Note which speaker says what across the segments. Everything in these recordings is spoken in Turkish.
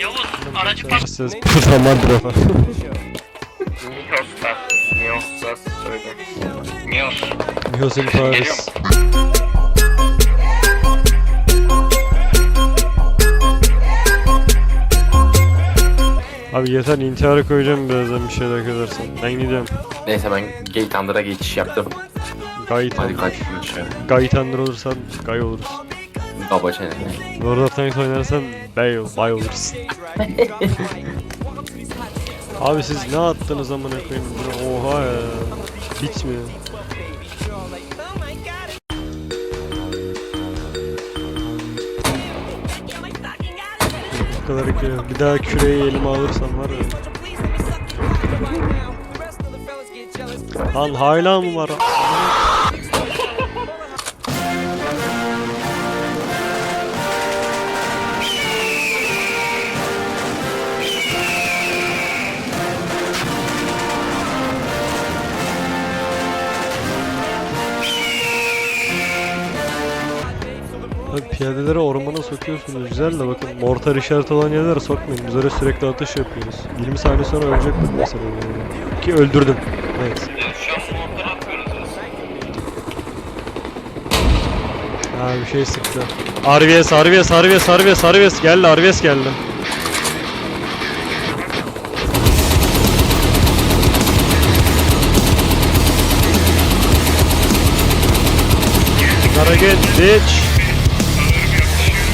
Speaker 1: Yavuz aracı pat.
Speaker 2: Siz tamamdır efendim.
Speaker 3: Mios'ta. Mios'ta söyle. Mios.
Speaker 2: Mios in Paris. Abi yeter intihara koyacağım birazdan bir şeyler edersen. Ben gidiyorum.
Speaker 4: Neyse ben Gate Under'a geçiş yaptım.
Speaker 2: Gayet
Speaker 4: Hadi kaç gün şey.
Speaker 2: Gayet under olursan gay olursun.
Speaker 4: Baba çene.
Speaker 2: Lord of Tanks oynarsan bay, bay olursun. Abi siz ne attınız amına koyayım? Oha ya. Bitmiyor. Bu kadar ki bir daha küreyi elime alırsam var ya. Lan hala mı var? Abi piyadeleri ormana sokuyorsunuz güzel de bakın mortar işareti olan yerlere sokmayın. Üzere sürekli atış yapıyoruz. 20 saniye sonra ölecek bu mesela. yani. Ki öldürdüm. Evet. Ha bir şey sıktı. RVS, RVS, RVS, RVS, RVS geldi, RVS geldi. Hareket, bitch.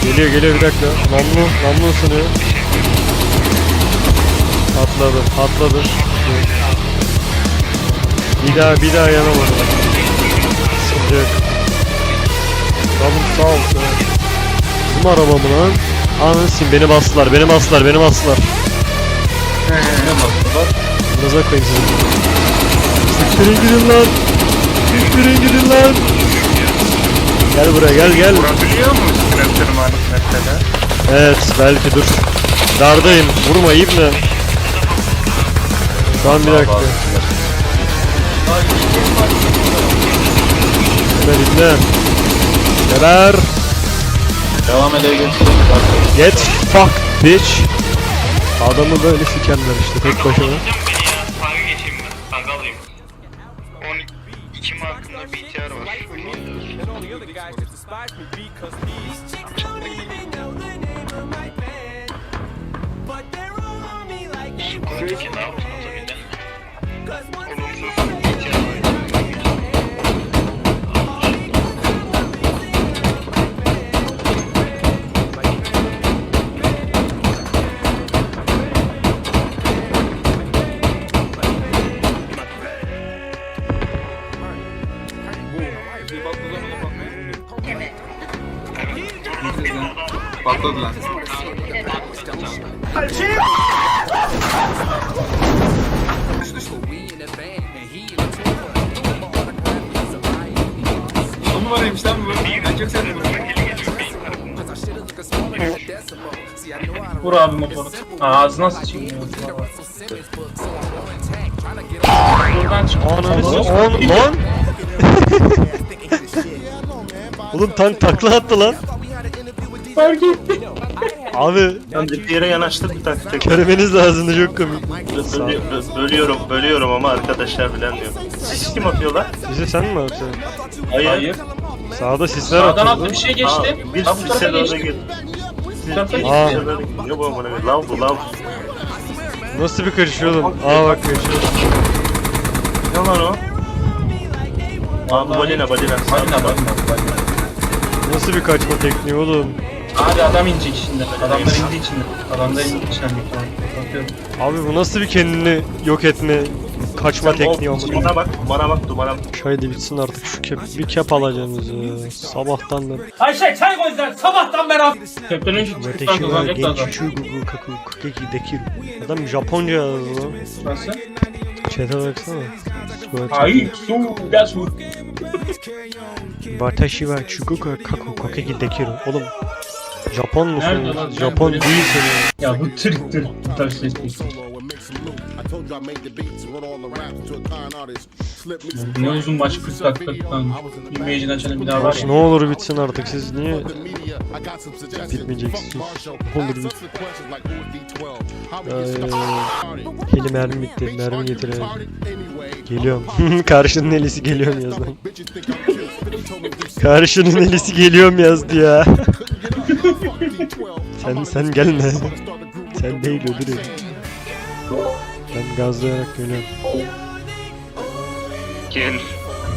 Speaker 2: Geliyor, geliyor bir dakika. Namlu, namlu ısınıyor. Atladı, atladı. Bir daha, bir daha yanamadı. Yok. Tamam sağ ol sen. Bizim araba mı lan? Sikeyim beni bastılar beni bastılar beni bastılar. Biraz koyayım sizi. Siktirin gidin lan. Siktirin gidin lan. Gel buraya gel gel.
Speaker 3: Vurabiliyor mu tırmanıp mesela?
Speaker 2: Evet belki dur. Dardayım vurma ibne. Şu an bir dakika. İbne ibne. Geber.
Speaker 4: Devam edebiliriz.
Speaker 2: Get fucked bitch. Adamı böyle sikerler işte tek başına.
Speaker 1: Peki ne yaptın otomobilden?
Speaker 3: Olumsuz bir ihtiyar var.
Speaker 4: Patladı lan.
Speaker 5: On Vur abi motoru. Ağzına sıçayım ya. Buradan çık.
Speaker 2: Ananı s- on lan. Oğlum tank takla attı lan.
Speaker 5: Fark etti.
Speaker 2: Abi
Speaker 3: Ben de bir yere yanaştır tak tek.
Speaker 2: görmeniz lazımdı çok komik.
Speaker 3: Bö- bö- bölüyorum, bölüyorum ama arkadaşlar bilen diyor. Siz kim atıyorlar?
Speaker 2: Bize sen mi atacaksın?
Speaker 3: Hayır.
Speaker 5: Hayır.
Speaker 2: Sağda sisler
Speaker 5: Sağdan
Speaker 2: atıldı.
Speaker 5: attı bir şey
Speaker 3: Aa,
Speaker 5: geçti.
Speaker 3: bir
Speaker 5: Ha, bu tarafa
Speaker 3: sise doğru
Speaker 5: geçti.
Speaker 3: git.
Speaker 2: Aa.
Speaker 3: Sise doğru gidiyor bu amına koyayım. Lav bu lav.
Speaker 2: Nasıl bir kaçıyor oğlum? Aa bak kaçıyor.
Speaker 3: Ne lan o? Aa bu balina balina.
Speaker 5: Balina balina.
Speaker 2: Nasıl bir kaçma tekniği oğlum?
Speaker 5: Abi adam inecek şimdi. Adamlar indi içinde. Adamlar indi içinde. Bakıyorum.
Speaker 2: Abi bu nasıl bir kendini yok etme kaçma tekniği amına.
Speaker 3: Bana bak, bana bak, dumana bak.
Speaker 2: Haydi bitsin artık şu kep, bir kep alacaksınız ya. Sabahtan da.
Speaker 5: Ayşe çay koy sen sabahtan beri al. Köprünün şu tıktan
Speaker 2: Öteki var
Speaker 5: kazanacak da adam.
Speaker 2: genç şu gugu kaku kukeki dekiru. Adam Japonca yazdı lan.
Speaker 5: Nasıl?
Speaker 2: Chat'e baksana.
Speaker 5: Ay su da su.
Speaker 2: Watashi wa chukuka kaku kokeki dekiru. Oğlum Japon musun? Japon değilsin ya.
Speaker 5: Ya bu Türk Türk. Bu tarz ses değil.
Speaker 6: I made the beats, wrote all the raps to a con artist. Slip me some
Speaker 5: Ne uzun maç 40 dakika lan. Imagine açanı bir daha var
Speaker 2: Ne
Speaker 5: ya.
Speaker 2: olur bitsin artık siz niye
Speaker 6: the media. I got some suggestions.
Speaker 2: Bitmeyeceksin.
Speaker 6: Fuck Marshall.
Speaker 2: Olur bit.
Speaker 6: us the questions like who is D12? How we
Speaker 2: Ay,
Speaker 6: get started?
Speaker 2: Eli mermi bitti. Mermi getirelim. Geliyorum. Karşının elisi geliyorum yaz lan.
Speaker 6: bitches think I'm cute. They told me to do something.
Speaker 2: Karşının elisi geliyorum yazdı ya.
Speaker 6: Couldn't get up. Fuck D12.
Speaker 2: Sen- sen gelme. Sen değil, öbürü. Gazlayarak geliyorum.
Speaker 1: Gel.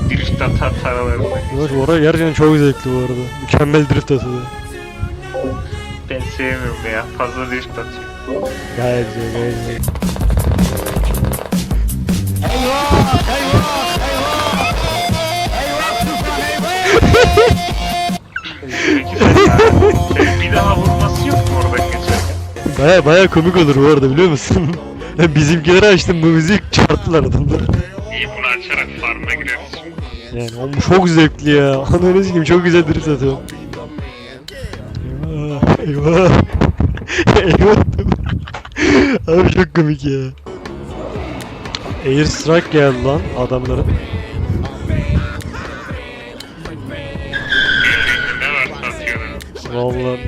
Speaker 1: Drift atar paraları.
Speaker 2: Yavaş oraya gerçekten çok zevkli bu arada. Mükemmel drift atıyor.
Speaker 1: Ben sevmiyorum ya. Fazla drift atıyor.
Speaker 2: Gayet güzel gayet güzel.
Speaker 1: bir daha vurması yok mu oradan geçerken?
Speaker 2: Baya baya komik olur bu arada biliyor musun? Bizimkileri açtım bu müzik çarptılar adamlar.
Speaker 1: İyi bunu açarak farm'a gireriz şimdi.
Speaker 2: Yani oğlum çok zevkli ya. Ananı sikeyim çok güzel drift atıyor. Eyvah eyvah. eyvah. Abi çok komik ya. Air strike geldi lan adamların. Vallahi.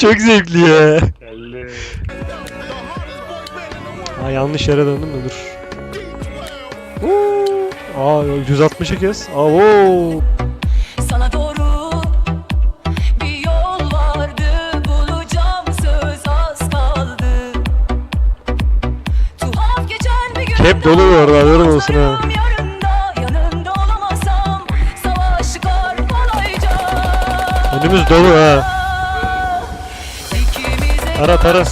Speaker 2: Çok zevkli ya.
Speaker 1: Geldi.
Speaker 2: Ha yanlış yere döndüm mü dur. Huu. Aa 160'ı kes. Aa oo.
Speaker 7: Sana doğru bir yol vardı bulacağım söz az kaldı. Tuhaf geçen bir gün
Speaker 2: Hep dolu bu arada, haberin olsun ha. Önümüz dolu ha.
Speaker 7: İkimize
Speaker 2: Tara,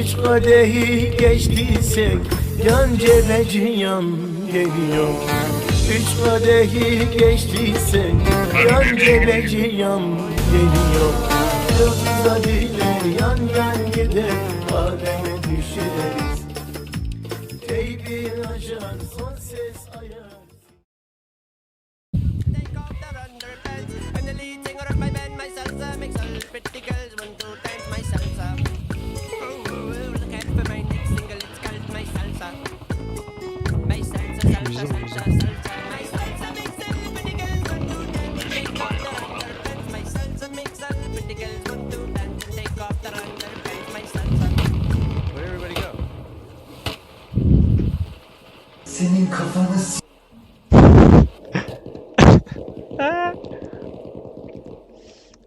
Speaker 8: Üç kadehi geçtiysek Can cebeciyan geliyor. Üç kadehi geçtiysek Can cebeciyan geliyor. Yoksa dile yan yan gider Aleme düşeriz. Teybi açar son ses ayar.
Speaker 9: All pretty girls want to dance my salsa Where'd everybody go?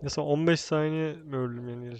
Speaker 2: Mesela 15 saniye mi öldüm yani.